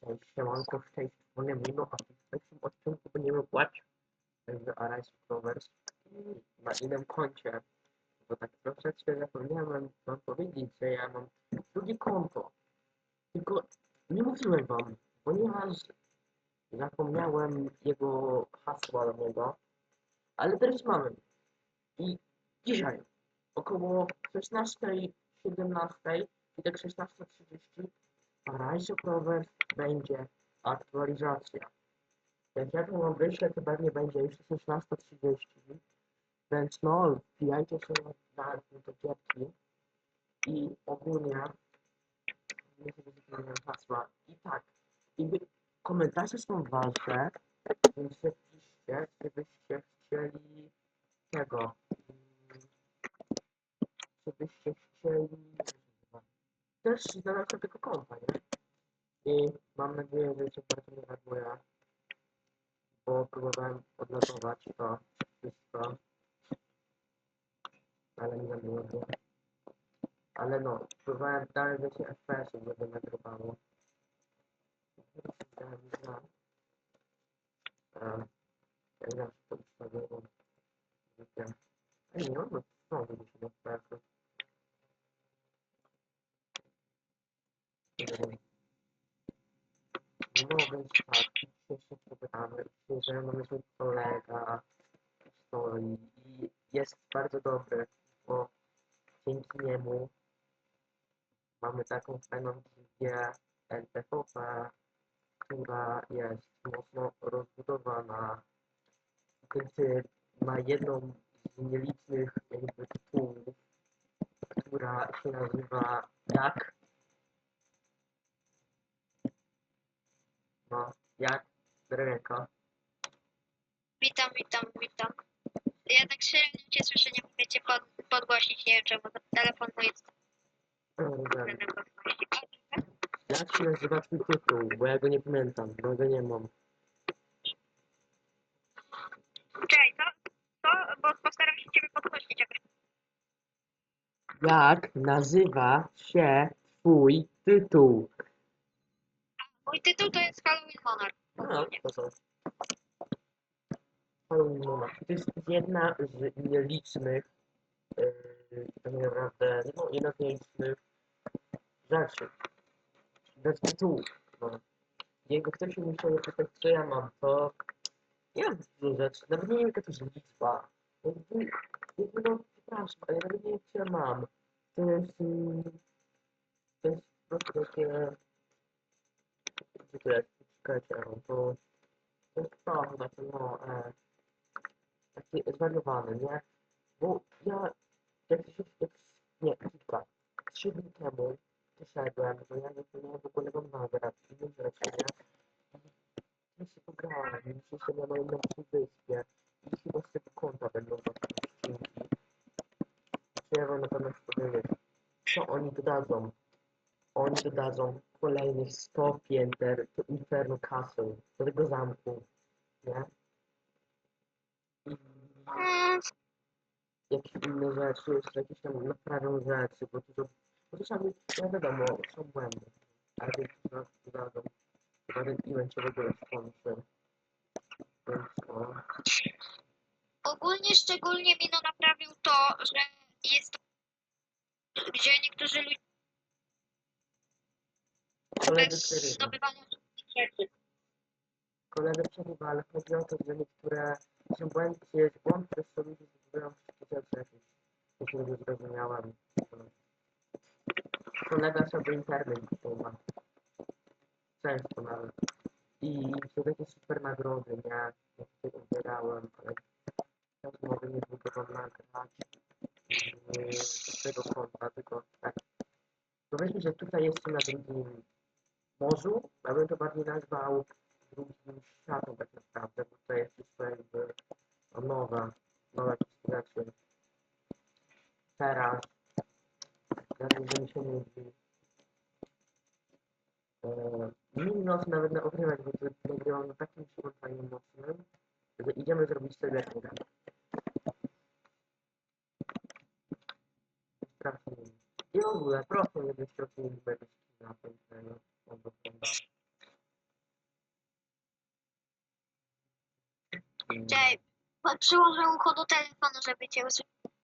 Cześć, siemanko, tej strony Mino, a w dzisiejszym odcinku będziemy płać z Arise Clovers na innym koncie. Bo tak troszeczkę zapomniałem wam powiedzieć, że ja mam drugie konto. Tylko nie mówiłem wam, ponieważ zapomniałem jego hasła do niego. Ale teraz mamy. I dzisiaj około 16.17 i tak 16.30 Rise of Rovers będzie aktualizacja. Jak ją wyślę, to pewnie będzie już 16.30. Więc no, wbijajcie się na, te gierki i ogólnie nie sobie zapomniałem hasła. I tak, i komentarze są wasze, więc piszcie, gdybyście chcieli tego, żebyście chcieli też znalazł tego konta, nie? I mam nadzieję, że się bardzo nie reaguje, bo próbowałem odnotować to wszystko, ale nie było to. Ale no, próbowałem dalej że się FPS-y żeby nagrywało. Dałem na... E, ja zawsze to ustawiłem. Ej, nie, no, no, żeby się FPS-y. Więc tak, dzisiejsze programy, że mamy tu kolega stoi i jest bardzo dobry, bo dzięki niemu mamy taką fajną gildię LPVP, która jest mocno rozbudowana, który ma jedną z nielicznych jakby tytułów, która się nazywa jak No, jak? Drewienko. Witam, witam, witam. Ja tak średnio cię słyszę, nie mogę cię pod, podgłosić, nie wiem czemu, to telefon mój jest Wiem. na głośności. Jak się nazywa twój tytuł? Bo ja go nie pamiętam, bo go nie mam. Czekaj, co? Co? Bo postaram się ciebie podgłosić jakoś. Jak nazywa się twój tytuł? Mój tytuł to jest Halloween Monarch. No, ogólnie. to co? Halloween Monarch. To jest jedna z nielicznych, yy, tak naprawdę, no, jedna z nielicznych rzeczy. Bez tytułu. No. Jego ktoś się musiał zapytać, co ja mam, to nie mam dużo rzeczy, nawet nie wiem jaka to jest liczba. Jakby, jakby no, przepraszam, ale nawet nie wiem, co ja mam. To jest, mm, to jest po prostu takie, no, to, to jest to, takie, no, e, takie zwariowane, nie? Bo ja, jak się, jak, nie, kilka, trzy dni temu wyszedłem, bo ja nie miałem w ogóle go nagrać, i nie rzeczy, nie? Ja się pograłem, dzisiaj sobie na najlepszej wyspie i chyba z tego konta będą właśnie odcinki. Trzeba na pewno powiedzieć, co oni dodadzą. Oni dodadzą kolejnych 100 pięter do Inferno Castle, do tego zamku, nie? I jakieś inne rzeczy, jeszcze jakieś tam naprawią rzeczy, bo to, bo czasami, no wiadomo, są błędy, ale to dodadzą. Chyba ten event się w ogóle skończy. No. ogólnie szczególnie Mino naprawił to, że jest gdzie niektórzy ludzie Koledzy bez przerywa. zdobywania rzeczy. Koledzy przerywa, ale chodzi o to, że niektóre są błędy, jest błąd, co ludzie zdobywają wszystkie rzeczy jakieś. Jeśli nie zrozumiałem. Kolega sobie internet ma. Często nawet. I są takie super nagrody, nie? Ja tutaj ubierałem, ale teraz mogę niedługo wam nagrać yy, z tego konta, tylko tak. Powiedzmy, że tutaj jestem na drugim morzu, ja to bardziej nazwał drugim światem tak naprawdę, bo to jest wszystko jakby no, nowe, rzeczy. Teraz, że mi się nudzi. Eee, Nie noc nawet na ogrywać, bo to nagrywam na takim przygotowaniem mocnym, że idziemy zrobić sobie. Sprawdźmy. I w ogóle proszę, żebyście ocenili mojego skina pięknego, Cześć, patrzyłam, że ucho do telefonu, żeby cię usłyszeć.